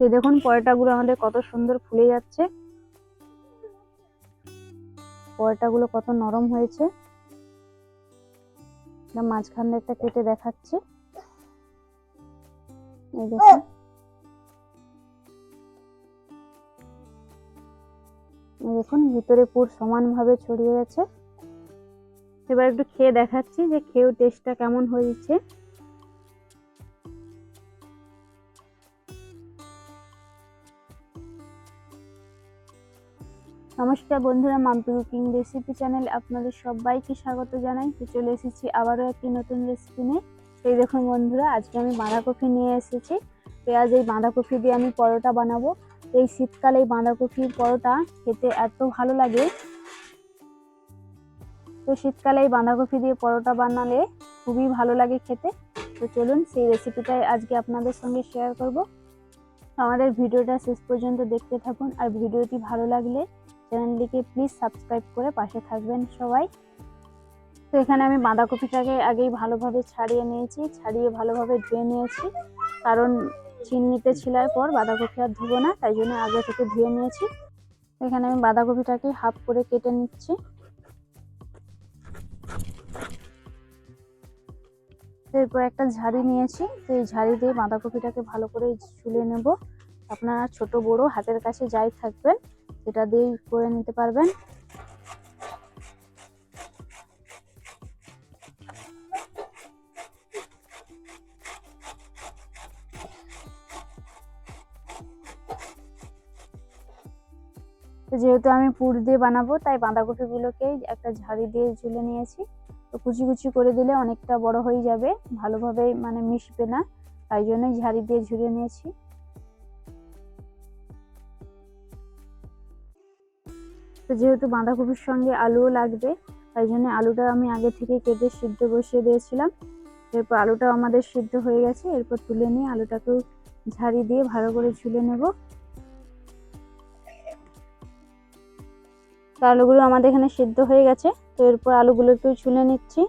তো দেখুন পরোটাগুলো আমাদের কত সুন্দর ফুলে যাচ্ছে। পরোটাগুলো কত নরম হয়েছে। মাঝখান দিয়ে একটা কেটে দেখাচ্ছে। এই দেখুন। দেখুন, ভিতরে পুর সমানভাবে ছড়িয়ে গেছে। এবার একটু খেয়ে দেখাচ্ছি যে খেয়েও টেস্টটা কেমন হয়েছে। নমস্কার বন্ধুরা মাম্পি কুকিং রেসিপি চ্যানেল আপনাদের সবাইকে স্বাগত জানাই। তো চলে এসেছি আবারও একটি নতুন রেসিপি নিয়ে। এই দেখুন বন্ধুরা, আজকে আমি বাঁধাকপি নিয়ে এসেছি। পেঁয়াজ, এই বাঁধাকপি দিয়ে আমি পরোটা বানাবো। এই শীতকালে এই বাঁধাকপির পরোটা খেতে এত ভালো লাগে। তো শীতকালে এই বাঁধাকপি দিয়ে পরোটা বানালে খুবই ভালো লাগে খেতে। তো চলুন সেই রেসিপিটাই আজকে আপনাদের সঙ্গে শেয়ার করব। আমাদের ভিডিওটা শেষ পর্যন্ত দেখতে থাকুন। আর ভিডিওটি ভালো লাগলে চ্যানেলটিকে প্লিজ সাবস্ক্রাইব করে পাশে থাকবেন সবাই। তো এখানে আমি বাঁধাকপিটাকে আগেই ভালোভাবে ছাড়িয়ে নিয়েছি, ছাড়িয়ে ভালোভাবে ধুয়ে নিয়েছি। কারণ চিনিতে ছিলার পর বাঁধাকপি আর ধুবো না, তাই জন্য আগে থেকে ধুয়ে নিয়েছি। এখানে আমি বাঁধাকপিটাকে হাফ করে কেটে নিচ্ছি। এরপর একটা ঝাড়ি নিয়েছি, তো এই ঝাড়ি দিয়ে বাঁধাকপিটাকে ভালো করে ছুলে নেব। আপনারা ছোট, বড়, হাতের কাছে যাই থাকবেন। সেটা দিয়েই করে নিতে পারবেন। তো যেহেতু আমি পুর দিয়ে বানাবো, তাই বাঁধাকপিগুলোকেই একটা ঝাড়ি দিয়ে ঝুলে নিয়েছি। তো কুচি কুচি করে দিলে অনেকটা বড় হয়ে যাবে, ভালোভাবে মানে মিশবে না। তাই জন্যই ঝাড়ি দিয়ে ঝুলে নিয়েছি। তো যেহেতু বাঁধাকপির সঙ্গে আলুও লাগবে, তাই জন্য আলুটা আমি আগে থেকে কেটে সিদ্ধ বসিয়ে দিয়েছিলাম। এরপর আলুটাও আমাদের সিদ্ধ হয়ে গেছে, এরপর তুলে নিয়ে আলুটাকেও ঝাড়ি দিয়ে ভালো করে ঝুলে নেব। তো আলুগুলো আমাদের এখানে সিদ্ধ হয়ে গেছে, তো এরপর আলুগুলোকেও ছুলে নিচ্ছি।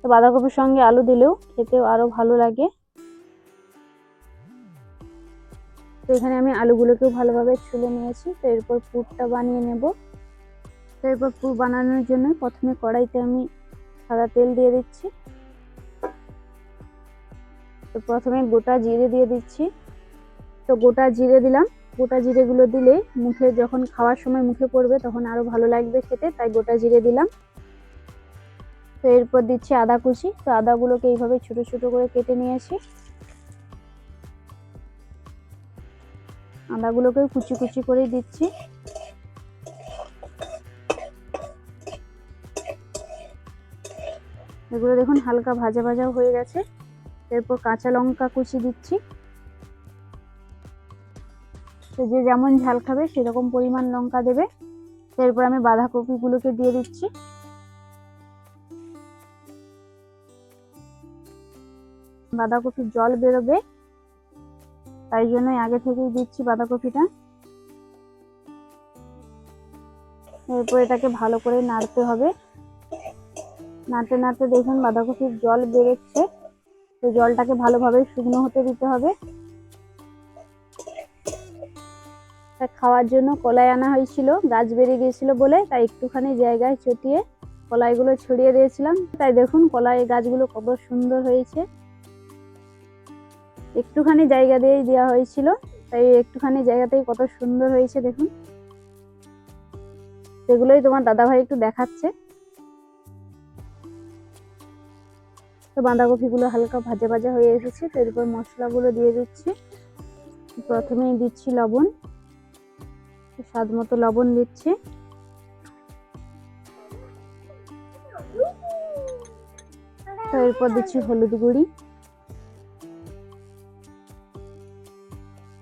তো বাঁধাকপির সঙ্গে আলু দিলেও খেতেও আরও ভালো লাগে। তো এখানে আমি আলুগুলোকেও ভালোভাবে ছুলে নিয়েছি। তো এরপর পুরটা বানিয়ে নেব। তো এরপর পুর বানানোর জন্য প্রথমে কড়াইতে আমি সাদা তেল দিয়ে দিচ্ছি। তো প্রথমে গোটা জিরে দিয়ে দিচ্ছি। তো গোটা জিরে দিলাম। গোটা জিরেগুলো দিলে মুখে যখন খাওয়ার সময় মুখে পড়বে তখন আরও ভালো লাগবে খেতে, তাই গোটা জিরে দিলাম। তো এরপর দিচ্ছি আদা কুচি। তো আদাগুলোকে এইভাবে ছোট ছোট করে কেটে নিয়েছি। আদাগুলোকে কুচি কুচি করে দিচ্ছি। এগুলো দেখুন হালকা ভাজা ভাজা হয়ে গেছে। এরপর কাঁচা লঙ্কা কুচি দিচ্ছি। যে যেমন ঝাল খাবে সেরকম পরিমাণ লঙ্কা দেবে। এরপর আমি বাঁধাকপিগুলোকে দিয়ে দিচ্ছি। বাঁধাকপির জল বেরোবে। তাই জন্যই আগে থেকেই দিচ্ছি বাঁধাকপিটা। এরপর এটাকে ভালো করে নাড়তে হবে। নাড়তে নাড়তে দেখুন বাঁধাকপির জল বেরোচ্ছে। তো জলটাকে ভালোভাবে শুকনো হতে দিতে হবে। খাওয়ার জন্য কলাই আনা হয়েছিল, গাছ বেরিয়ে গিয়েছিল বলে, তাই একটুখানি জায়গায় চটিয়ে কলাইগুলো ছড়িয়ে দিয়েছিলাম। তাই দেখুন কলাই গাছগুলো কত সুন্দর হয়েছে। একটুখানি জায়গা দিয়েই দেওয়া হয়েছিল, তাই একটুখানি জায়গাতেই কত সুন্দর হয়েছে দেখুন। সেগুলোই তোমার দাদাভাই একটু দেখাচ্ছে। তো বাঁধাকপিগুলো হালকা ভাজা ভাজা হয়ে এসেছে, তো এরপর মশলাগুলো দিয়ে দিচ্ছি। প্রথমেই দিচ্ছি লবণ, স্বাদ মতো লবণ দিচ্ছি। তো এরপর দিচ্ছি হলুদ গুঁড়ি।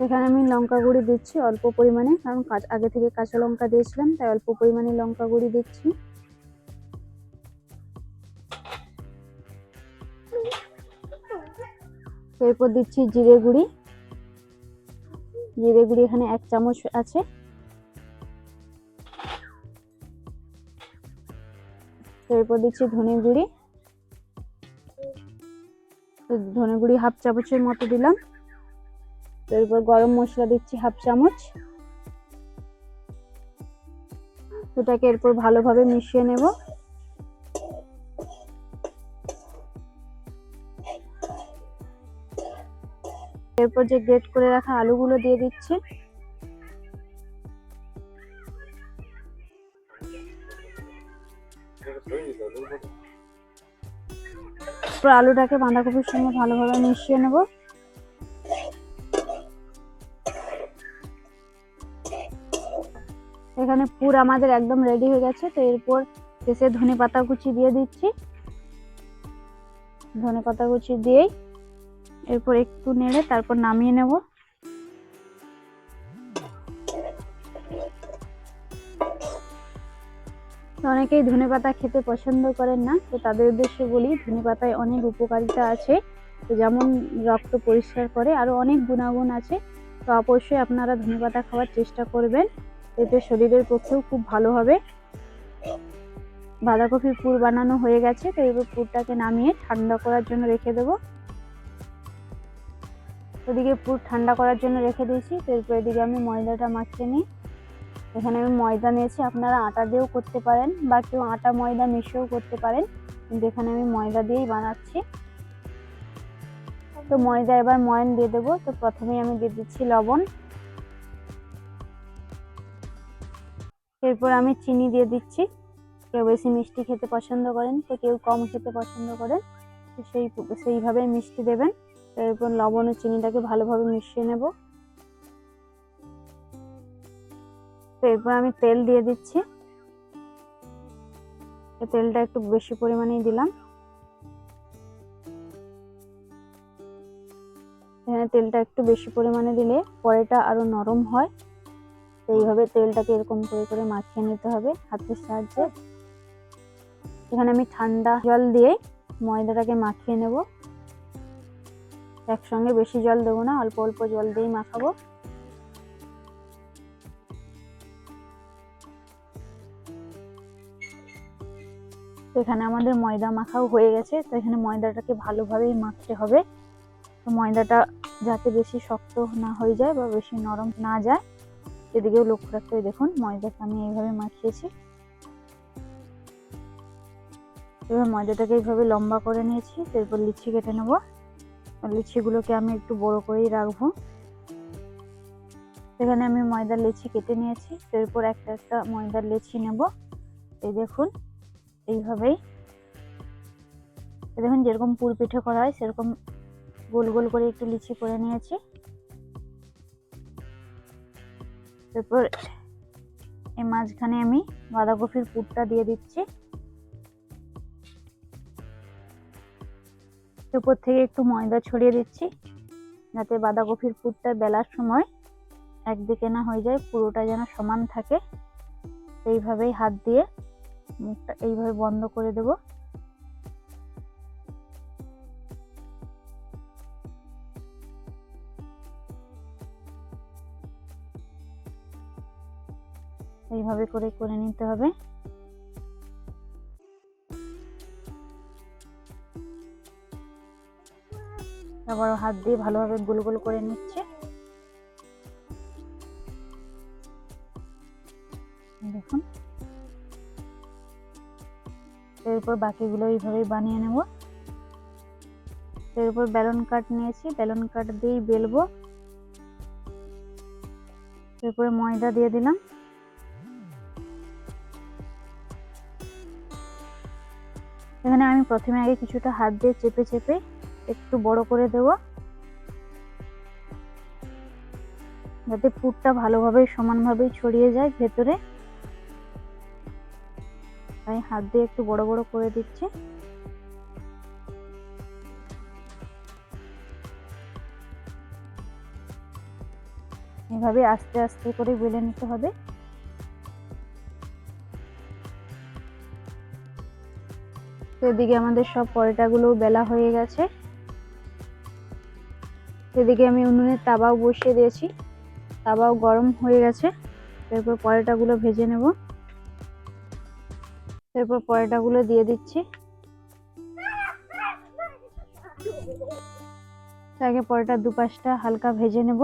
এখানে আমি লঙ্কা গুঁড়ি দিচ্ছি অল্প পরিমাণে, কারণ আগে থেকে কাঁচা লঙ্কা দিয়েছিলাম, তাই অল্প পরিমাণে লঙ্কা গুঁড়ি দিচ্ছি। এরপর দিচ্ছি জিরে গুঁড়ি। জিরে গুঁড়ি এখানে এক চামচ আছে। এরপর দিচ্ছি ধনে গুঁড়ি। ধনে গুঁড়ি হাফ চামচের মতো দিলাম। তো এরপর গরম মশলা দিচ্ছি হাফ চামচ। এটাকে এরপর ভালোভাবে মিশিয়ে নেব। এরপর যে গ্রেট করে রাখা আলুগুলো দিয়ে দিচ্ছি। আলুটাকে বাঁধাকপির সঙ্গে ভালোভাবে মিশিয়ে নেব। এখানে পুর আমাদের একদম রেডি হয়ে গেছে, তো এরপর শেষে ধনে পাতা কুচি দিয়ে দিচ্ছি। ধনে পাতা কুচি দিয়েই এরপর একটু নেড়ে তারপর নামিয়ে নেব। অনেকেই ধনে পাতা খেতে পছন্দ করেন না, তো তাদের উদ্দেশ্যে বলি ধনে পাতায় অনেক উপকারিতা আছে। তো যেমন রক্ত পরিষ্কার করে, আরও অনেক গুণাগুণ আছে। তো অবশ্যই আপনারা ধনে পাতা খাওয়ার চেষ্টা করবেন। এতে শরীরের পক্ষেও খুব ভালো হবে। বাঁধাকপির পুর বানানো হয়ে গেছে, তো এবার পুরটাকে নামিয়ে ঠান্ডা করার জন্য রেখে দেবো। ওদিকে পুর ঠান্ডা করার জন্য রেখে দিয়েছি, তো এরপর এদিকে আমি ময়দাটা মাখিয়ে নিই। এখানে আমি ময়দা নিয়েছি, আপনারা আটা দিয়েও করতে পারেন, বা কেউ আটা ময়দা মিশিয়েও করতে পারেন, কিন্তু এখানে আমি ময়দা দিয়েই বানাচ্ছি। তো ময়দা এবার ময়ন দিয়ে দেবো, তো প্রথমেই আমি দিয়ে দিচ্ছি লবণ। এরপর আমি চিনি দিয়ে দিচ্ছি। কেউ বেশি মিষ্টি খেতে পছন্দ করেন, তো কেউ কম খেতে পছন্দ করেন, তো সেই সেইভাবে মিষ্টি দেবেন। এরপর লবণ ও চিনিটাকে ভালোভাবে মিশিয়ে নেব। তো এরপর আমি তেল দিয়ে দিচ্ছি। তেলটা একটু বেশি পরিমাণেই দিলাম। এখানে তেলটা একটু বেশি পরিমাণে দিলে পরেটা আরও নরম হয়। এইভাবে তেলটাকে এরকম করে করে মাখিয়ে নিতে হবে হাতের সাহায্যে। এখানে আমি ঠান্ডা জল দিয়ে ময়দাটাকে মাখিয়ে নেব। একসঙ্গে বেশি জল দেবো না, অল্প অল্প জল দিয়েই মাখাবো। এখানে আমাদের ময়দা মাখাও হয়ে গেছে, তো এখানে ময়দাটাকে ভালোভাবেই মাখতে হবে। তো ময়দাটা যাতে বেশি শক্ত না হয়ে যায় বা বেশি নরম না যায়। সেদিকেও লক্ষ্য রাখতে হবে। দেখুন, ময়দাটা আমি এইভাবে মাখিয়েছি। এবার ময়দাটাকে এইভাবে লম্বা করে নিয়েছি, এরপর লিচি কেটে নেব। লিচিগুলোকে আমি একটু বড় করেই রাখব। সেখানে আমি ময়দার লেচি কেটে নিয়েছি, এরপর একটা একটা ময়দার লেচি নেব। এই দেখুন, এইভাবেই। দেখুন, যেরকম পুর পিঠে করা হয়, সেরকম গোল গোল করে একটু লিচি করে নিয়েছি। এরপর এই মাঝখানে আমি বাঁধাকপির পুরটা দিয়ে দিচ্ছি। উপর থেকে একটু ময়দা ছড়িয়ে দিচ্ছি, যাতে বাঁধাকপির পুরটা বেলার সময় একদিকে না হয়ে যায়, পুরোটা যেন সমান থাকে। এইভাবেই হাত দিয়ে মুখটা এইভাবে বন্ধ করে দেব। এইভাবে করে করে নিতে হবে। আবারও হাত দিয়ে ভালোভাবে গোল গোল করে নিচ্ছে। দেখুন। এরপর বাকিগুলো এইভাবেই বানিয়ে নেব। এরপর বেলন কাট নিয়েছি, বেলন কাট দিয়েই বেলবো। এরপরে ময়দা দিয়ে দিলাম। এখানে আমি প্রথমে আগে কিছুটা হাত দিয়ে চেপে চেপে একটু বড় করে দেব। যাতে পুরটা ভালোভাবে সমানভাবে ছড়িয়ে যায় ভেতরে। তাই হাত দিয়ে একটু বড় বড় করে দিচ্ছি। এভাবে আস্তে আস্তে করে বেলে নিতে হবে। তো এদিকে আমাদের সব পরোটাগুলো বেলা হয়ে গেছে। এদিকে আমি উনুনের তাবাও বসিয়ে দিয়েছি। তাবাও গরম হয়ে গেছে। এরপর পরোটাগুলো ভেজে নেব। এরপর পরোটাগুলো দিয়ে দিচ্ছি। আগে পরোটার দুপাশটা হালকা ভেজে নেব।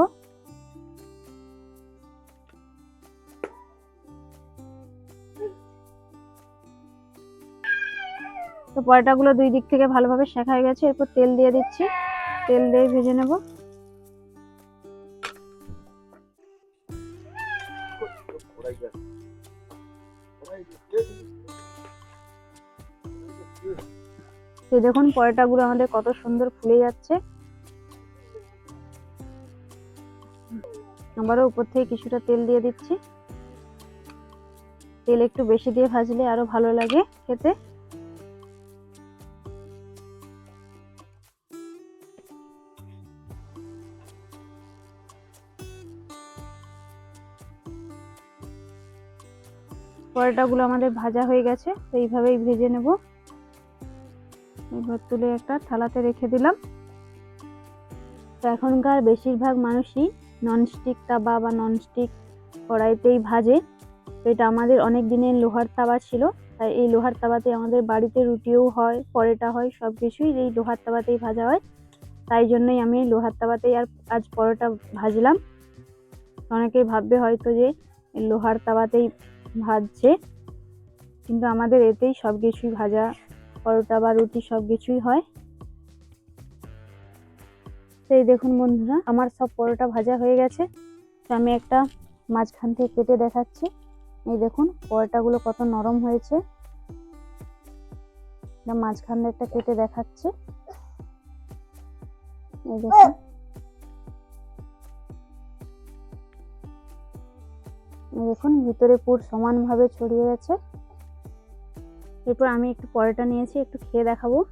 পরোটাগুলো দুই দিক থেকে ভালোভাবে শেখা হয়ে গেছে, এরপর তেল দিয়ে দিচ্ছি। তেল দিয়ে ভেজে নেব। দেখুন, পরোটাগুলো আমাদের কত সুন্দর ফুলে যাচ্ছে। আবারও উপর থেকে কিছুটা তেল দিয়ে দিচ্ছি। তেল একটু বেশি দিয়ে ভাজলে আরও ভালো লাগে খেতে। পরোটাগুলো আমাদের ভাজা হয়ে গেছে, তো এইভাবেই ভেজে নেব। এবার তুলে একটা থালাতে রেখে দিলাম। তো এখনকার বেশিরভাগ মানুষই ননস্টিক তাবা বা ননস্টিক কড়াইতেই ভাজে। তো এটা আমাদের অনেক দিনের লোহার তাওয়া ছিল, তাই এই লোহার তাওয়াতে আমাদের বাড়িতে রুটিও হয়, পরোটা হয়, সব কিছুই এই লোহার তাওয়াতেই ভাজা হয়। তাই জন্যই আমি লোহার তাওয়াতেই আর আজ পরোটা ভাজলাম। অনেকেই ভাববে হয়তো যে লোহার তাওয়াতেই ভাজছে। কিন্তু আমাদের এতেই সব কিছুই ভাজা, পরোটা বা রুটি সব কিছুই হয়। তো এই দেখুন বন্ধুরা, আমার সব পরোটা ভাজা হয়ে গেছে। তো আমি একটা মাঝখান থেকে কেটে দেখাচ্ছি। এই দেখুন, পরোটাগুলো কত নরম হয়েছে। মাঝখান দিয়ে একটা কেটে দেখাচ্ছি। এই দেখুন। দেখুন, ভিতরে পুর সমানভাবে ছড়িয়ে গেছে। এরপর আমি একটু পরোটা নিয়েছি, একটু খেয়ে দেখাবো।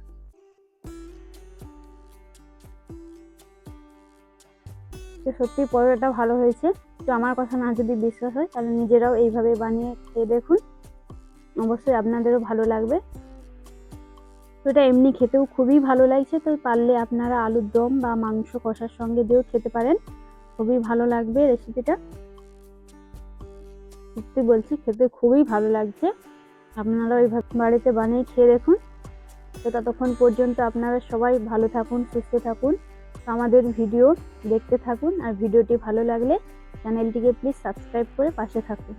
তো সত্যি পরোটাটা ভালো হয়েছে। তো আমার কথা না যদি বিশ্বাস হয়, তাহলে নিজেরাও এইভাবে বানিয়ে খেয়ে দেখুন। অবশ্যই আপনাদেরও ভালো লাগবে। তো এটা এমনি খেতেও খুবই ভালো লাগছে। তো পারলে আপনারা আলুর দম বা মাংস কষার সঙ্গে দিয়েও খেতে পারেন। খুবই ভালো লাগবে রেসিপিটা। সত্যি বলছি, খেতে খুবই ভালো লাগছে। আপনারা ওই বাড়িতে বানিয়ে খেয়ে দেখুন। তো ততক্ষণ পর্যন্ত আপনারা সবাই ভালো থাকুন, সুস্থ থাকুন, আমাদের ভিডিও দেখতে থাকুন। আর ভিডিওটি ভালো লাগলে চ্যানেলটিকে প্লিজ সাবস্ক্রাইব করে পাশে থাকুন।